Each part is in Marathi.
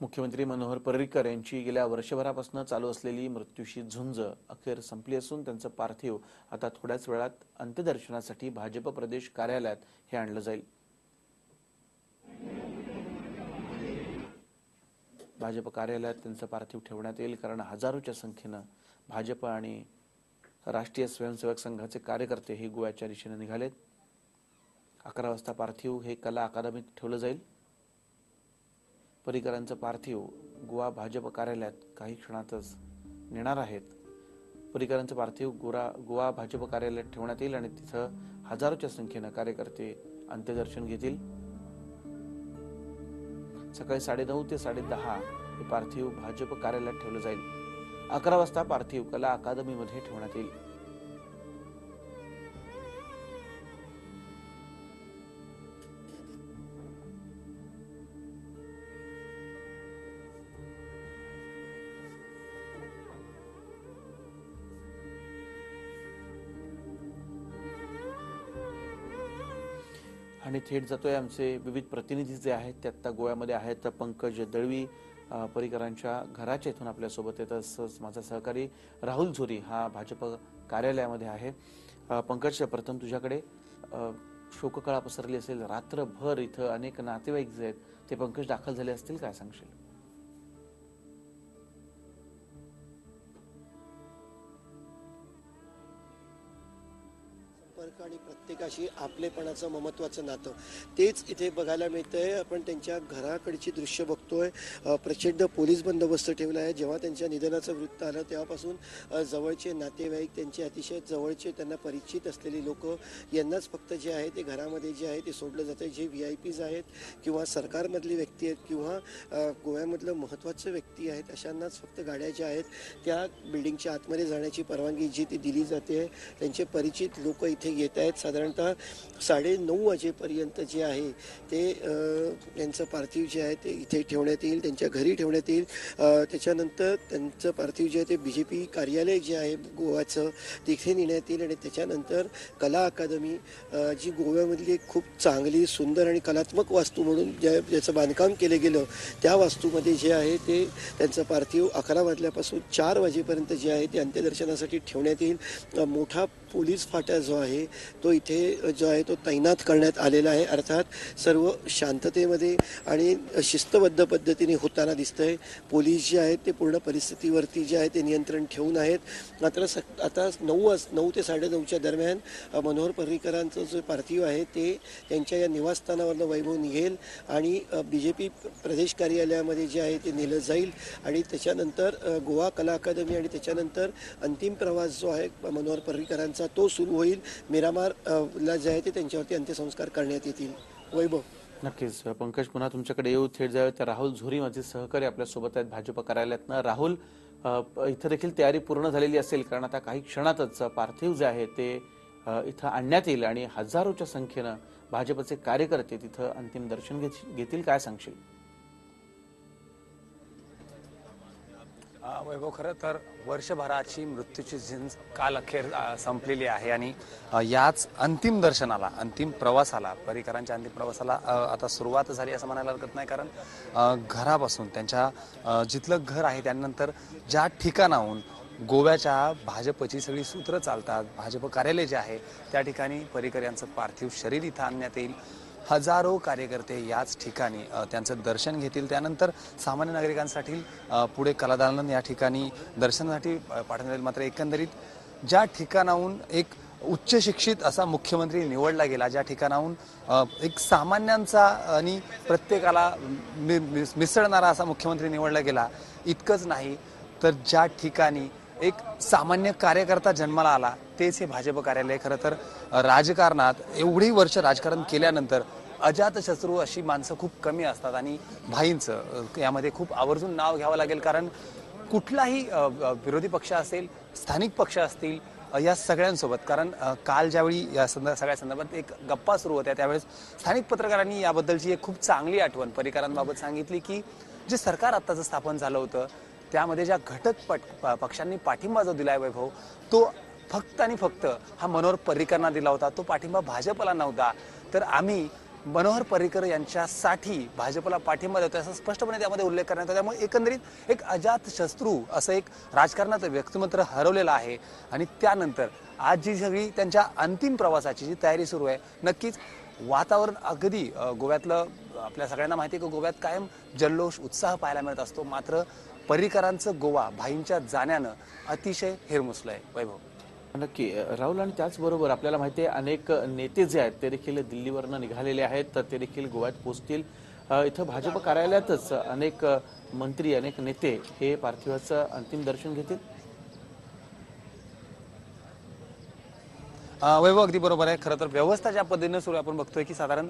मुख्यमंत्री मनोहर पर्रीकर यांची गेल्या वर्षभरापासून चालू असलेली मृत्यूशी झुंज अखेर संपली असून त्यांचं पार्थिव आता थोड्याच वेळात अंत्यदर्शनासाठी भाजप प्रदेश कार्यालयात हे आणलं जाईल. भाजप कार्यालयात त्यांचं पार्थिव ठेवण्यात येईल कारण हजारोच्या संख्येनं भाजप आणि राष्ट्रीय स्वयंसेवक संघाचे कार्यकर्ते हे गोव्याच्या दिशेने निघालेत. अकरा वाजता पार्थिव हे कला अकादमीत ठेवलं जाईल. परिकरांचं पार्थिव गोवा भाजप कार्यालयात काही क्षणातच नेणार आहेत. पर्रिकरांचं पार्थिव गोरा गोवा भाजप कार्यालयात ठेवण्यात येईल आणि तिथं हजारोच्या संख्येनं कार्यकर्ते अंत्यदर्शन घेतील. सकाळी साडेनऊ ते साडेदहा हे पार्थिव भाजप कार्यालयात ठेवलं जाईल. अकरा वाजता पार्थिव कला अकादमीमध्ये ठेवण्यात येईल. आणि थेट जातोय आमचे विविध प्रतिनिधी जे आहेत ते आत्ता गोव्यामध्ये आहेत. तर पंकज दळवी परिकरांच्या पर्रिकरांच्या घराच्या इथून आपल्यासोबत आहे तसंच माझा सहकारी राहुल झोरी हा भाजप कार्यालयामध्ये आहे. पंकज प्रथम तुझ्याकडे शोककळा पसरली असेल. रात्रभर इथं अनेक नातेवाईक जे आहेत ते पंकज दाखल झाले असतील काय सांगशील? संपर्क आणि प्रत्येकाशी आपलेपणाचं ममत्वाचं नातं. तेच इथे बघायला मिळतं आहे आपण त्यांच्या घराकडची दृश्य बघतोय. प्रचंड पोलीस बंदोबस्त ठेवला आहे. जेव्हा त्यांच्या निधनाचं वृत्त आलं तेव्हापासून जवळचे नातेवाईक त्यांचे अतिशय जवळचे त्यांना परिचित असलेली लोक यांनाच फक्त जे आहे ते घरामध्ये जे आहे ते सोडलं जातं जे व्ही आय पीज आहेत किंवा सरकारमधली व्यक्ती आहेत किंवा गोव्यामधलं महत्त्वाचं व्यक्ती आहेत अशांनाच फक्त गाड्या ज्या आहेत त्या बिल्डिंगच्या आतमध्ये जाण्याची परवानगी जी ती दिली जाते त्यांचे परिचित लोक इथे येत आहेत. साधारणतः साडे नऊ वाजेपर्यंत जे आहे ते त्यांचं पार्थिव जे आहे ते इथे ठेवण्यात येईल त्यांच्या घरी ठेवण्यात येईल. त्याच्यानंतर त्यांचं पार्थिव जे आहे ते बी जे पी कार्यालय जे आहे गोव्याचं तिथे नेण्यात येईल. आणि त्याच्यानंतर कला अकादमी जी गोव्यामधली एक खूप चांगली सुंदर आणि कलात्मक वास्तू म्हणून ज्या ज्याचं बांधकाम केलं गेलं त्या वास्तूमध्ये जे आहे ते त्यांचं पार्थिव अकरा वाजल्यापासून चार वाजेपर्यंत जे आहे ते अंत्यदर्शनासाठी ठेवण्यात येईल. मोठा पोलीस फाटा जो आहे तो इथे जो आहे तो तैनात करण्यात आलेला आहे. अर्थात सर्व शांततेमध्ये आणि शिस्तबद्ध पद्धतीने होताना दिसतंय. पोलीस जे आहेत ते पूर्ण परिस्थितीवरती जे आहे ते नियंत्रण ठेवून आहेत. मात्र सक आता नऊ वाज नऊ ते साडेनऊच्या दरम्यान मनोहर पर्रिकरांचं जे पार्थिव आहे ते त्यांच्या या निवासस्थानावरनं वैभव निघेल आणि बी जे पी प्रदेश कार्यालयामध्ये जे आहे ते नेलं जाईल. आणि त्याच्यानंतर गोवा कला अकादमी आणि त्याच्यानंतर अंतिम प्रवास जो आहे मनोहर पर्रिकरांचा तो सुरू होईल. मिरामार ला जे आहे ते त्यांच्यावरती अंत्यसंस्कार करण्यात येतील. वैभव. नक्कीच. पंकज पुन्हा तुमच्याकडे येऊ थेट जाऊया त्या राहुल झुरी माझे सहकारी आपल्यासोबत आहेत भाजप कार्यालयातनं. राहुल इथं देखील तयारी पूर्ण झालेली असेल कारण आता काही क्षणातच पार्थिव जे आहे ते इथं आणण्यात येईल आणि हजारोच्या संख्येनं भाजपचे कार्यकर्ते तिथं अंतिम दर्शन घेत- घेतील. काय सांगशील? वैभव खरं तर वर्षभराची मृत्यूची झिंज काल अखेर संपलेली आहे आणि याच अंतिम दर्शनाला अंतिम प्रवासाला परिकरांच्या अंतिम प्रवासाला आता सुरुवात झाली असं म्हणायला हरकत नाही कारण घरापासून त्यांच्या जिथलं घर आहे त्यानंतर ज्या ठिकाणाहून गोव्याच्या भाजपची सगळी सूत्र चालतात भाजप कार्यालय जे आहे त्या ठिकाणी पर्रिकर यांचं पार्थिव शरीर इथं आणण्यात येईल. हजारो कार्यकर्ते याच ठिकाणी त्यांचं दर्शन घेतील. त्यानंतर सामान्य नागरिकांसाठी पुढे कलादालन या ठिकाणी दर्शनासाठी पाठवण्यात येईल. मात्र एकंदरीत ज्या ठिकाणाहून एक उच्च शिक्षित असा मुख्यमंत्री निवडला गेला ज्या ठिकाणाहून एक सामान्यांचा आणि प्रत्येकाला मि- मिस- मिसळणारा असा मुख्यमंत्री निवडला गेला इतकंच नाही. तर ज्या ठिकाणी एक सामान्य कार्यकर्ता जन्माला आला तेच हे भाजप कार्यालय. खरं तर राजकारणात एवढी वर्ष राजकारण केल्यानंतर अजातशत्रू अशी माणसं खूप कमी असतात आणि भाईंचं यामध्ये खूप आवर्जून नाव घ्यावं लागेल कारण कुठलाही विरोधी पक्ष असेल स्थानिक पक्ष असतील या सगळ्यांसोबत. कारण काल ज्यावेळी या संद सगळ्या संदर्भात एक गप्पा सुरू होत्या त्यावेळेस स्थानिक पत्रकारांनी याबद्दलची एक खूप चांगली आठवण परिकरांबाबत सांगितली की जे सरकार आत्ताचं स्थापन झालं होतं त्यामध्ये ज्या घटक पट पक्षांनी पाठिंबा जो दिलाय वैभव तो फक्त आणि फक्त हा मनोहर पर्रिकरना दिला होता तो पाठिंबा भाजपला नव्हता. तर आम्ही मनोहर पर्रिकर यांच्यासाठी भाजपला पाठिंबा देतो असं स्पष्टपणे त्यामध्ये उल्लेख करण्यात आला. त्यामुळे एकंदरीत एक अजात शत्रू असं एक राजकारणाचं व्यक्तिमत्व हरवलेलं आहे. आणि त्यानंतर आज जी सगळी त्यांच्या अंतिम प्रवासाची जी तयारी सुरू आहे नक्कीच वातावरण अगदी गोव्यातलं आपल्या सगळ्यांना माहिती आहे की गोव्यात कायम जल्लोष उत्साह पाहायला मिळत असतो. मात्र पर्रिकरांचं गोवा भाईंच्या जाण्यानं अतिशय हिरमुसलंय. वैभव. नक्की. राहुल आणि त्याचबरोबर आपल्याला माहिती आहे अनेक नेते जे आहेत ते देखील दिल्लीवरनं निघालेले आहेत तर ते देखील गोव्यात पोहोचतील इथं भाजप कार्यालयातच अनेक मंत्री अनेक नेते हे पार्थिवाचं अंतिम दर्शन घेतील. वैभव अगदी बरोबर आहे. खरं तर व्यवस्था ज्या पद्धतीने सुरू आपण बघतोय की साधारण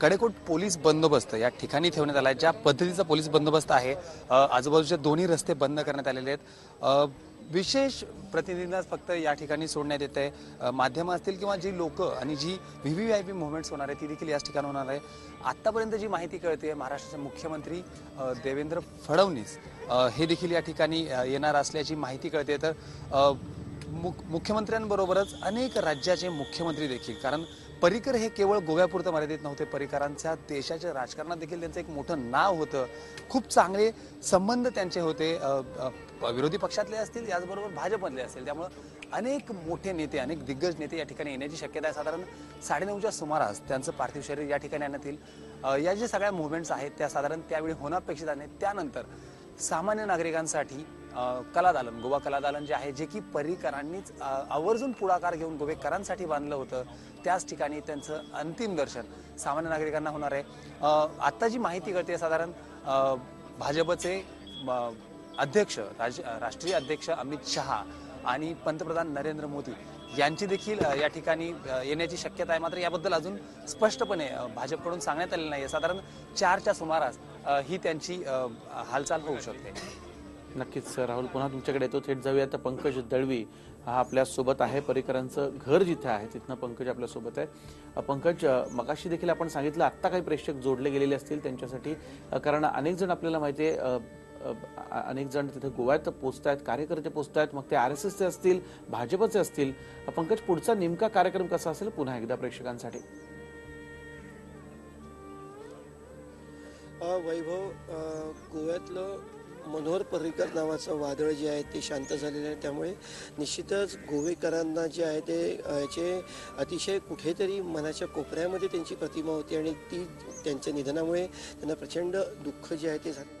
कडेकोट पोलीस बंदोबस्त या ठिकाणी ठेवण्यात आला आहे. ज्या पद्धतीचा पोलीस बंदोबस्त आहे आजूबाजूचे दोन्ही रस्ते बंद करण्यात आलेले आहेत. विशेष प्रतिनिधींनाच फक्त या ठिकाणी सोडण्यात येत आहे माध्यमं असतील किंवा जी लोक आणि जी V V I P movements होणार आहे ती देखील याच ठिकाणी होणार आहे. आत्तापर्यंत जी माहिती कळते महाराष्ट्राचे मुख्यमंत्री देवेंद्र फडणवीस हे देखील या ठिकाणी येणार असल्याची माहिती कळते. तर मु मुख मुख्यमंत्र्यांबरोबरच अनेक राज्याचे मुख्यमंत्री देखील कारण पर्रिकर हे केवळ गोव्यापुरतं मर्यादित नव्हते परिकरांच्या देशाच्या राजकारणात देखील त्यांचं एक मोठं नाव होतं. खूप चांगले संबंध त्यांचे होते. विरोधी पक्षातले असतील याचबरोबर भाजपमधले असतील. त्यामुळं अनेक मोठे नेते अनेक दिग्गज नेते या ठिकाणी येण्याची शक्यता आहे. साधारण साडेनऊच्या सुमारास त्यांचं पार्थिव शरीर या ठिकाणी आणण्यात येईल. या ज्या सगळ्या मुवमेंट्स आहेत त्या साधारण त्यावेळी होणं अपेक्षित आहे त्यानंतर सामान्य नागरिकांसाठी कलादालन गोवा कलादालन जे आहे जे की पर्रिकरांनीच आवर्जून पुढाकार घेऊन गोवेकरांसाठी बांधलं होतं त्याच ठिकाणी त्यांचं अंतिम दर्शन सामान्य नागरिकांना होणार आहे. आत्ता जी माहिती कळते साधारण भाजपचे अध्यक्ष राज राष्ट्रीय अध्यक्ष अमित शहा आणि पंतप्रधान नरेंद्र मोदी यांची देखील या ठिकाणी येण्याची शक्यता आहे. मात्र याबद्दल अजून स्पष्टपणे भाजपकडून सांगण्यात आलेलं नाही साधारण चारच्या सुमारास ही त्यांची हालचाल होऊ शकते. नक्कीच राहुल पुन्हा तुमच्याकडे येतो. थेट जाऊया. तर पंकज दळवी हा आपल्यासोबत आहे. पर्रिकरांचं घर जिथे आहे तिथनं पंकज आपल्यासोबत आहे. पंकज मगाशी देखील आपण सांगितलं आत्ता काही प्रेक्षक जोडले गेलेले असतील त्यांच्यासाठी. कारण अनेक जण आपल्याला माहिती आहे अनेक जण तिथे गोव्यात पोचत आहेत कार्यकर्ते पोचत आहेत मग ते आर एस एसचे असतील भाजपचे असतील. पंकज पुढचा नेमका कार्यक्रम कसा असेल पुन्हा एकदा प्रेक्षकांसाठी? वैभव गोव्यातलं मनोहर पर्रिकर नावाचं वादळ जे आहे ते शांत झालेलं आहे. त्यामुळे निश्चितच गोवेकरांना जे आहे ते याचे अतिशय कुठेतरी मनाच्या कोपऱ्यामध्ये त्यांची प्रतिमा होती आणि ती त्यांच्या निधनामुळे त्यांना प्रचंड दुःख जे आहे ते झालं.